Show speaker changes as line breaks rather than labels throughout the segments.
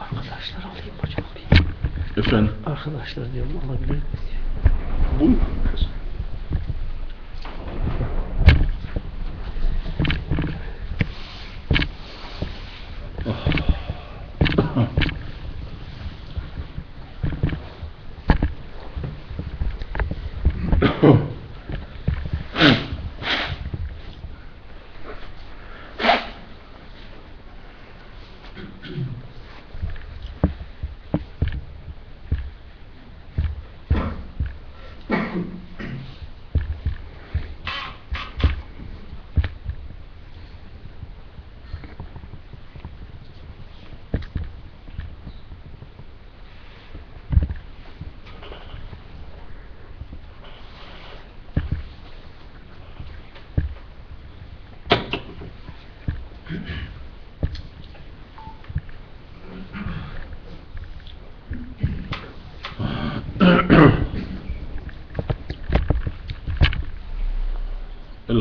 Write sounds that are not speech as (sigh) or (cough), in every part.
Arkadaşlar alayım hocam.
Efendim?
Arkadaşlar diyorum alabilir miyiz?
Bu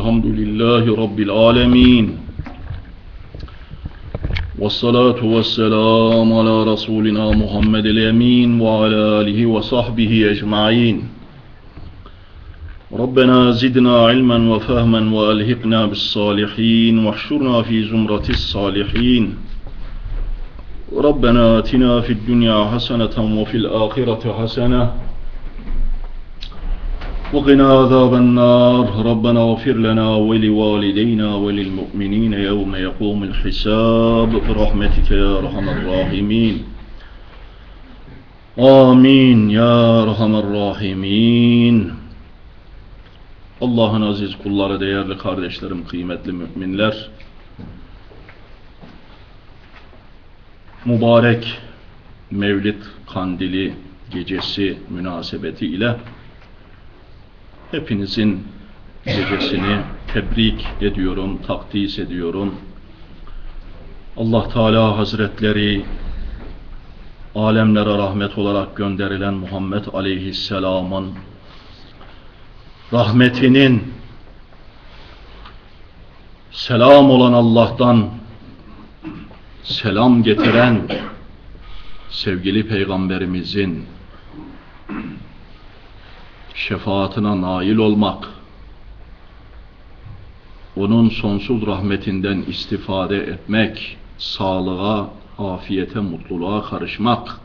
Elhamdülillahi Rabbil alemin. والصلاة والسلام على رسولنا محمد الأمين وعلى آله وصحبه أجمعين ربنا زدنا علما وفهما وألهقنا بالصالحين واحشرنا في زمرة الصالحين ربنا آتنا في الدنيا حسنة وفي الآخرة حسنة وقنا عذاب النار ربنا اغفر لنا ولوالدينا وللمؤمنين يوم يقوم الحساب برحمتك يا أرحم الراحمين آمين يا أرحم الراحمين Allah'ın aziz kulları, değerli kardeşlerim, kıymetli müminler, mübarek Mevlid Kandili gecesi münasebetiyle hepinizin gecesini tebrik ediyorum, takdis ediyorum. Allah Teala Hazretleri alemlere rahmet olarak gönderilen Muhammed Aleyhisselam'ın rahmetinin selam olan Allah'tan selam getiren sevgili peygamberimizin şefaatine nail olmak, onun sonsuz rahmetinden istifade etmek, sağlığa, afiyete, mutluluğa karışmak,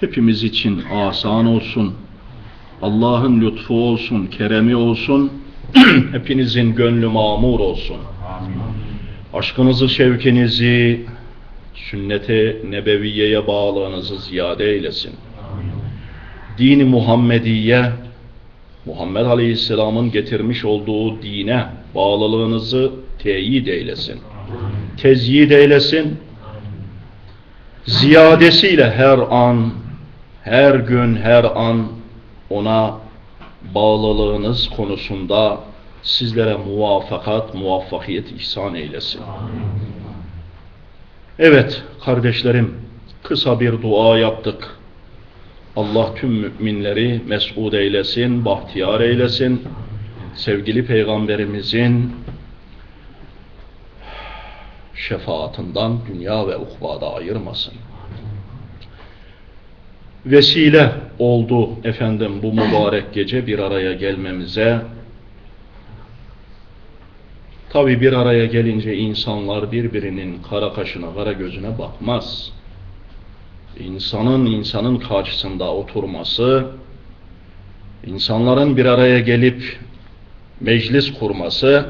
hepimiz için asan olsun, Allah'ın lütfu olsun, keremi olsun, (clears throat) hepinizin gönlü mamur olsun. Aşkınızı, şevkinizi, sünnete nebeviyeye bağlığınızı ziyade eylesin. Dini Muhammediye, Muhammed Aleyhisselam'ın getirmiş olduğu dine bağlılığınızı teyit eylesin. Tezyid eylesin. Ziyadesiyle her an, her gün, her an ona bağlılığınız konusunda sizlere muvafakat, muvaffakiyet ihsan eylesin. Evet kardeşlerim, kısa bir dua yaptık. Allah tüm müminleri mes'ud eylesin, bahtiyar eylesin. Sevgili Peygamberimizin şefaatinden dünya ve ukbada ayırmasın. Vesile oldu efendim bu mübarek gece bir araya gelmemize. Tabi bir araya gelince insanlar birbirinin kara kaşına, kara gözüne bakmaz insanın insanın karşısında oturması, insanların bir araya gelip meclis kurması,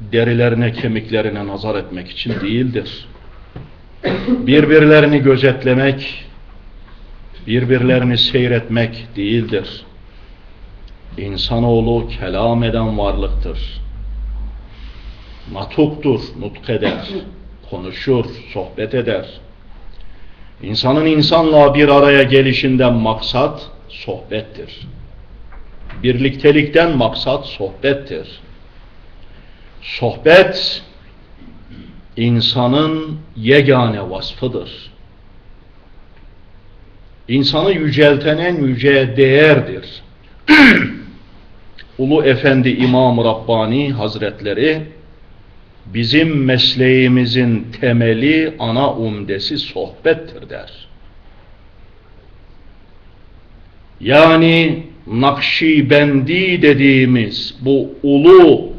derilerine kemiklerine nazar etmek için değildir. Birbirlerini gözetlemek, birbirlerini seyretmek değildir. İnsanoğlu kelam eden varlıktır. Natuktur, nutk eder, konuşur, sohbet eder. İnsanın insanla bir araya gelişinden maksat sohbettir. Birliktelikten maksat sohbettir. Sohbet insanın yegane vasfıdır. İnsanı yücelten en yüce değerdir. (clears throat) Ulu Efendi İmam Rabbani Hazretleri bizim mesleğimizin temeli, ana umdesi sohbettir der. Yani Nakşibendi dediğimiz bu ulu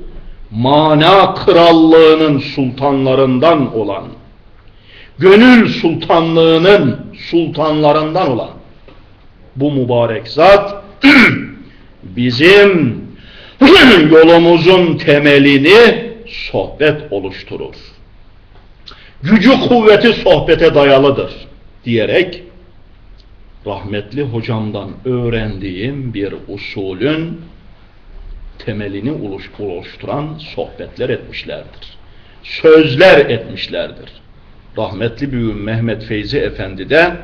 mana krallığının sultanlarından olan, gönül sultanlığının sultanlarından olan bu mübarek zat (clears throat) bizim (clears throat) yolumuzun temelini sohbet oluşturur. Gücü kuvveti sohbete dayalıdır diyerek rahmetli hocamdan öğrendiğim bir usulün temelini oluşturan sohbetler etmişlerdir. Sözler etmişlerdir. Rahmetli büyüğüm Mehmet Feyzi Efendi de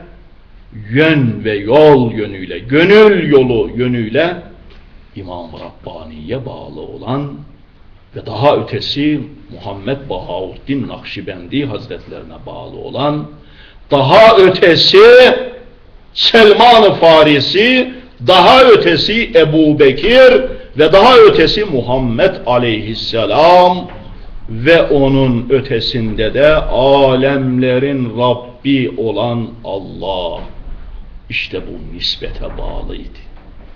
yön ve yol yönüyle, gönül yolu yönüyle İmam Rabbani'ye bağlı olan ve daha ötesi Muhammed Bahauddin Nakşibendi Hazretlerine bağlı olan daha ötesi Selman-ı Farisi, daha ötesi Ebu Bekir ve daha ötesi Muhammed Aleyhisselam ve onun ötesinde de alemlerin Rabbi olan Allah. İşte bu nispete bağlıydı.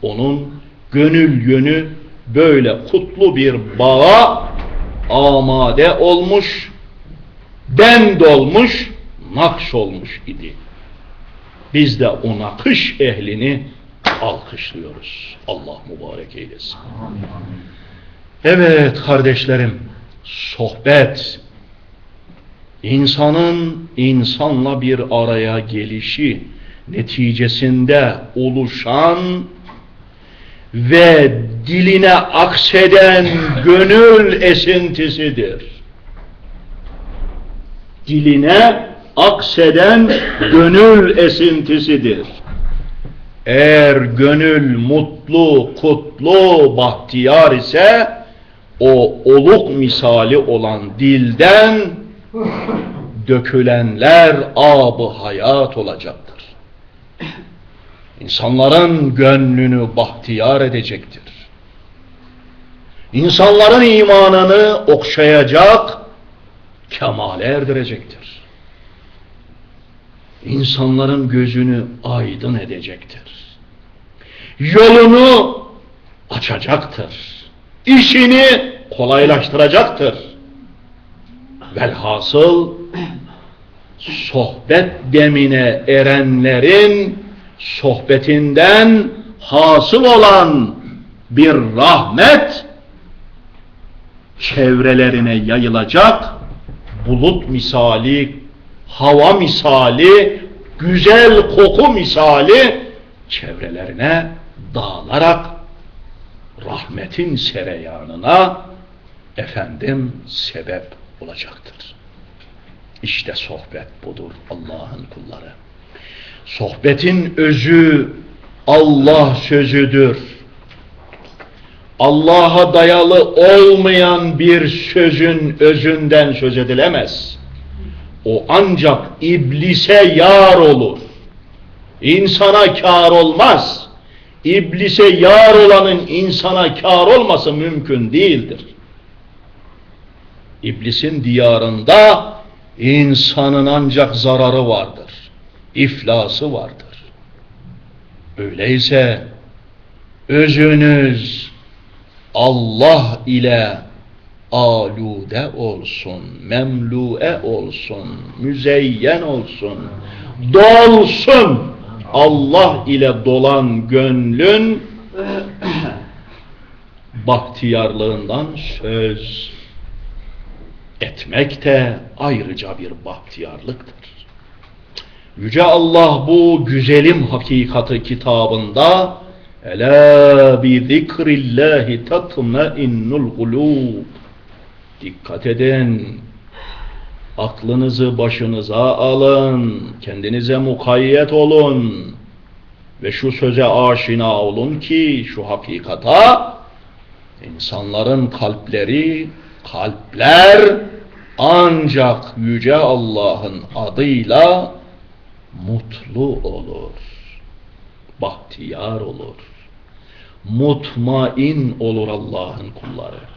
Onun gönül yönü böyle kutlu bir bağa amade olmuş, bend olmuş, nakş olmuş idi. Biz de o nakış ehlini alkışlıyoruz. Allah mübarek eylesin. Evet kardeşlerim, sohbet, insanın insanla bir araya gelişi neticesinde oluşan ve diline akseden gönül esintisidir. Diline akseden gönül esintisidir. Eğer gönül mutlu, kutlu, bahtiyar ise o oluk misali olan dilden dökülenler abı hayat olacaktır. İnsanların gönlünü bahtiyar edecektir. İnsanların imanını okşayacak, kemale erdirecektir. İnsanların gözünü aydın edecektir. Yolunu açacaktır. İşini kolaylaştıracaktır. Velhasıl sohbet demine erenlerin sohbetinden hasıl olan bir rahmet çevrelerine yayılacak bulut misali, hava misali, güzel koku misali çevrelerine dağılarak rahmetin sereyanına efendim sebep olacaktır. İşte sohbet budur Allah'ın kulları. Sohbetin özü Allah sözüdür. Allah'a dayalı olmayan bir sözün özünden söz edilemez. O ancak iblise yar olur. İnsana kar olmaz. İblise yar olanın insana kar olması mümkün değildir. İblisin diyarında insanın ancak zararı vardır. İflası vardır. Öyleyse özünüz Allah ile alude olsun, memlu'e olsun, müzeyyen olsun, dolsun. Allah ile dolan gönlün (clears throat) bahtiyarlığından söz etmek de ayrıca bir bahtiyarlıktır. Yüce Allah bu güzelim hakikati kitabında Ela bi zikrillahi tatmainnul kulub Dikkat edin. Aklınızı başınıza alın. Kendinize mukayyet olun. Ve şu söze aşina olun ki şu hakikata insanların kalpleri, kalpler ancak Yüce Allah'ın adıyla mutlu olur. Bahtiyar olur. Mutmain olur Allah'ın kulları.